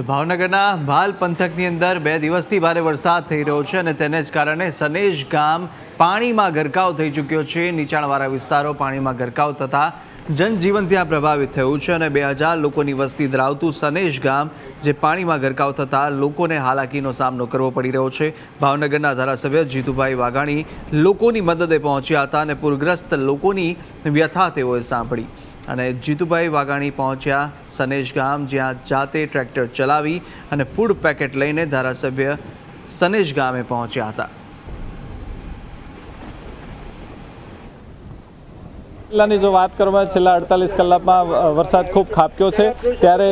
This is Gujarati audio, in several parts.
તો ભાવનગરના ભાલ પંથકની અંદર બે દિવસથી ભારે વરસાદ થઈ રહ્યો છે અને તેને જ કારણે સનેજ ગામ પાણીમાં ગરકાવ થઈ ચૂક્યો છે. નીચાણવાળા વિસ્તારો પાણીમાં ગરકાવ થતા જનજીવન ત્યાં પ્રભાવિત થયું છે અને બે હજાર લોકોની વસ્તી ધરાવતું સનેજ ગામ, જે પાણીમાં ગરકાવ થતાં લોકોને હાલાકીનો સામનો કરવો પડી રહ્યો છે. ભાવનગરના ધારાસભ્ય જીતુભાઈ વાઘાણી લોકોની મદદે પહોંચ્યા હતા અને પૂરગ્રસ્ત લોકોની વ્યથા તેઓએ સાંભળી. અને જીતુભાઈ વાઘાણી પહોંચ્યા સનેજ ગામ, જ્યાં જાતે ટ્રેક્ટર ચલાવી અને ફૂડ પેકેટ લઈને ધારાસભ્ય સનેજ ગામે પહોંચ્યા હતા. જિલ્લાની જો વાત કરવામાં છેલ્લા અડતાલીસ કલાકમાં વરસાદ ખૂબ ખાબક્યો છે. ત્યારે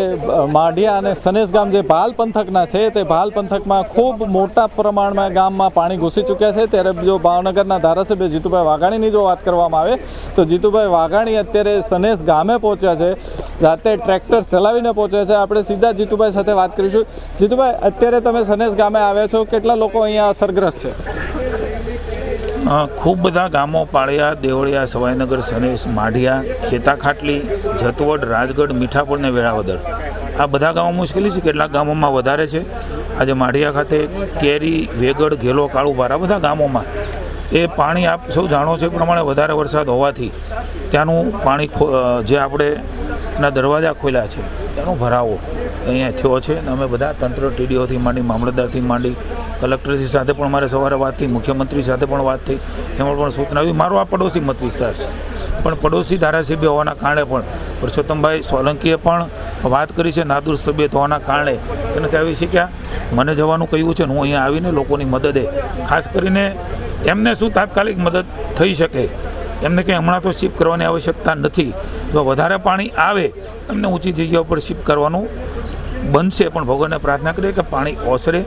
માઢિયા અને સનેસ ગામ જે ભાલ પંથકના છે, તે ભાલ પંથકમાં ખૂબ મોટા પ્રમાણમાં ગામમાં પાણી ઘૂસી ચૂક્યા છે. ત્યારે જો ભાવનગરના ધારાસભ્ય જીતુભાઈ વાઘાણીની જો વાત કરવામાં આવે, તો જીતુભાઈ વાઘાણી અત્યારે સનેસ ગામે પહોંચ્યા છે. જાતે ટ્રેક્ટર ચલાવીને પહોંચ્યા છે. આપણે સીધા જીતુભાઈ સાથે વાત કરીશું. જીતુભાઈ, અત્યારે તમે સનેસ ગામે આવ્યા છો. કેટલા લોકો અહીંયા અસરગ્રસ્ત છે? ખૂબ બધા ગામો પાળિયા, દેવળિયા, સવાઈનગર સનેશ માઢિયા, ખેતાખાટલી, જતવડ, રાજગઢ, મીઠાપુર ને વેળાવદર. આ બધા ગામો મુશ્કેલી છે, કેટલાક ગામોમાં વધારે છે. આજે માઢિયા ખાતે કેરી વેગડ ઘેલો કાળુબાર આ બધા ગામોમાં એ પાણી આપ સૌ જાણો છે પ્રમાણે વધારે વરસાદ હોવાથી ત્યાંનું પાણી જે આપણે ના દરવાજા ખોલ્યા છે. એનો ભરાવો અહીંયા થયો છે અને અમે બધા તંત્ર ટીડીઓથી માંડી, મામલતદારથી માંડી કલેક્ટરશ્રી સાથે પણ મારે સવારે વાત થઈ, મુખ્યમંત્રી સાથે પણ વાત થઈ, એમાં પણ સૂચના આવી. મારો આ પડોશી મત વિસ્તાર છે. પણ પડોશી ધારાસભ્ય હોવાના કારણે પણ પુરુષોત્તમભાઈ સોલંકીએ પણ વાત કરી છે, નાદુર તબિયત હોવાના કારણે. તેને આવી શીખ્યા મને જવાનું કહ્યું છે, હું અહીંયા આવીને લોકોની મદદે, ખાસ કરીને એમને શું તાત્કાલિક મદદ થઈ શકે? એમને કંઈ હમણાં તો શિફ્ટ કરવાની આવશ્યકતા નથી. જો વધારે પાણી આવે, એમને ઊંચી જગ્યા ઉપર શિફ્ટ કરવાનું બનશે, પણ ભગવાનને પ્રાર્થના કરીએ કે પાણી ઓસરે.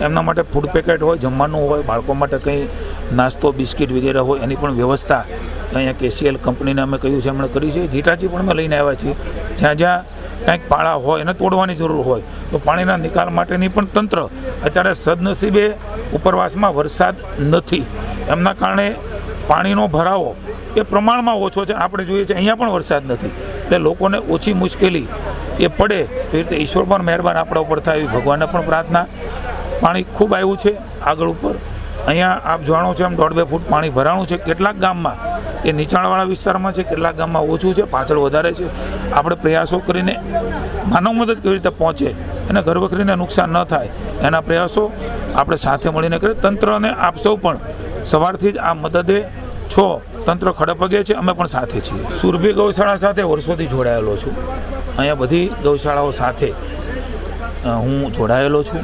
એમના માટે ફૂડ પેકેટ હોય, જમવાનું હોય, બાળકો માટે કંઈ નાસ્તો, બિસ્કિટ વગેરે હોય, એની પણ વ્યવસ્થા અહીંયા કેસીએલ કંપનીને અમે કહ્યું છે, એમણે કરી છે. ગીટાજી પણ અમે લઈને આવ્યા છીએ. જ્યાં જ્યાં કંઈક પાળા હોય, એને તોડવાની જરૂર હોય. તો પાણીના નિકાલ માટેની પણ તંત્ર અત્યારે સદનસીબે ઉપરવાસમાં વરસાદ નથી. એમના કારણે પાણીનો ભરાવો એ પ્રમાણમાં ઓછો છે. આપણે જોઈએ છીએ અહીંયા પણ વરસાદ નથી. એટલે લોકોને ઓછી મુશ્કેલી એ પડે એ રીતે ઈશ્વર પણ મહેરબાન આપણા ઉપર થાય એવી ભગવાનને પણ પ્રાર્થના. પાણી ખૂબ આવ્યું છે આગળ ઉપર. અહીંયા આપ જાણો છો એમ દોઢ બે ફૂટ પાણી ભરાણું છે. કેટલાક ગામમાં એ નીચાણવાળા વિસ્તારમાં છે, કેટલાક ગામમાં ઓછું છે, પાછળ વધારે છે. આપણે પ્રયાસો કરીને માનવ મદદ કેવી રીતે પહોંચે અને ઘરવખરીને નુકસાન ન થાય, એના પ્રયાસો આપણે સાથે મળીને કરીએ. તંત્ર અને આપ સૌ પણ સવારથી જ આ મદદે છો, તંત્ર ખડપગે છે, અમે પણ સાથે છીએ. સુરભી ગૌશાળા સાથે વર્ષોથી જોડાયેલો છું. અહીંયા બધી ગૌશાળાઓ સાથે હું જોડાયેલો છું.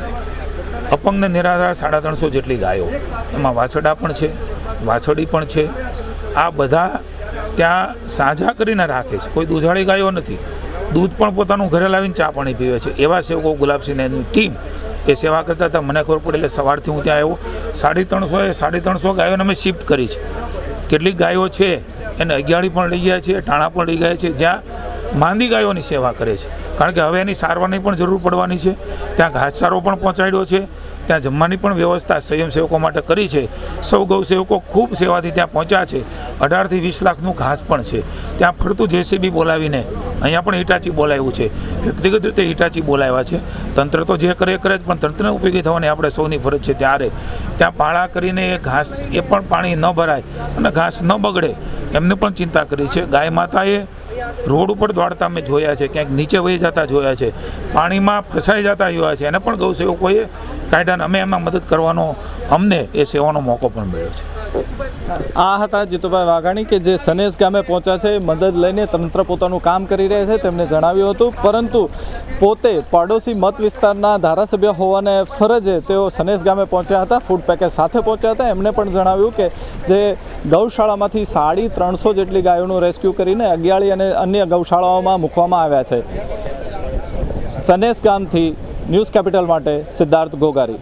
અપંગને નિરાધાર સાડા ત્રણસો જેટલી ગાયો. એમાં વાછડા પણ છે, વાછડી પણ છે. આ બધા ત્યાં સાજા કરીને રાખે છે. કોઈ દૂધાળી ગાયો નથી. દૂધ પણ પોતાનું ઘરે લાવીને ચા પાણી પીવે છે. એવા સેવકો ગુલાબસિંહને એની ટીમ એ સેવા કરતા હતા. મને ખબર પડી એટલે સવારથી હું ત્યાં આવ્યો. સાડી ત્રણસો એ સાડી ત્રણસો ગાયોને અમે શિફ્ટ કરી છે. કેટલીક ગાયો છે, એને અગિયાળી પણ લઈ ગયા છે, ટાણા પણ લઈ ગયા છે, જ્યાં માંદી ગાયોની સેવા કરે છે. કારણ કે હવે એની સારવારની પણ જરૂર પડવાની છે. ત્યાં ઘાસચારો પણ પહોંચાડ્યો છે. ત્યાં જમવાની પણ વ્યવસ્થા સ્વયંસેવકો માટે કરી છે. સૌ ગૌસેવકો ખૂબ સેવાથી ત્યાં પહોંચ્યા છે. અઢારથી વીસ લાખનું ઘાસ પણ છે. ત્યાં ફરતું જેસીબી બોલાવીને અહીંયા પણ હિટાચી બોલાવ્યું છે. વ્યક્તિગત રીતે હિટાચી બોલાવ્યા છે. તંત્ર તો જે કરે કરે જ, પણ તંત્રને ઉપયોગી થવાની આપણે સૌની ફરજ છે ત્યારે. ત્યાં પાળા કરીને એ ઘાસ, એ પણ પાણી ન ભરાય અને ઘાસ ન બગડે એમને પણ ચિંતા કરી છે. ગાય માતાએ રોડ ઉપર દોડતા અમે જોયા છે. ક્યાંક નીચે વહી જતા જોયા છે. પાણીમાં ફસાઈ જતા જોયા છે. એને પણ ગૌસેવકોએ કાયદાને અમે એમાં મદદ કરવાનો અમને એ સેવાનો મોકો પણ મળ્યો છે. આ હતા જીતુભાઈ વાઘાણી કે જે સનેજ ગામે પહોંચ્યા છે, મદદ લઈને તંત્ર પોતાનું કામ કરી રહ્યા છે તેમને જણાવ્યું હતું. પરંતુ પોતે પાડોશી મત વિસ્તારના ધારાસભ્ય હોવાને ફરજે તેઓ સનેજ ગામે પહોંચ્યા હતા, ફૂડ પેકેજ સાથે પહોંચ્યા હતા. એમણે પણ જણાવ્યું કે જે ગૌશાળામાંથી સાડી ત્રણસો જેટલી ગાયોનું રેસ્ક્યુ કરીને અગિયાળી અને અન્ય ગૌશાળાઓમાં મૂકવામાં આવ્યા છે. સનેજ ગામથી ન્યૂઝ કેપિટલ માટે સિદ્ધાર્થ ગોગારી.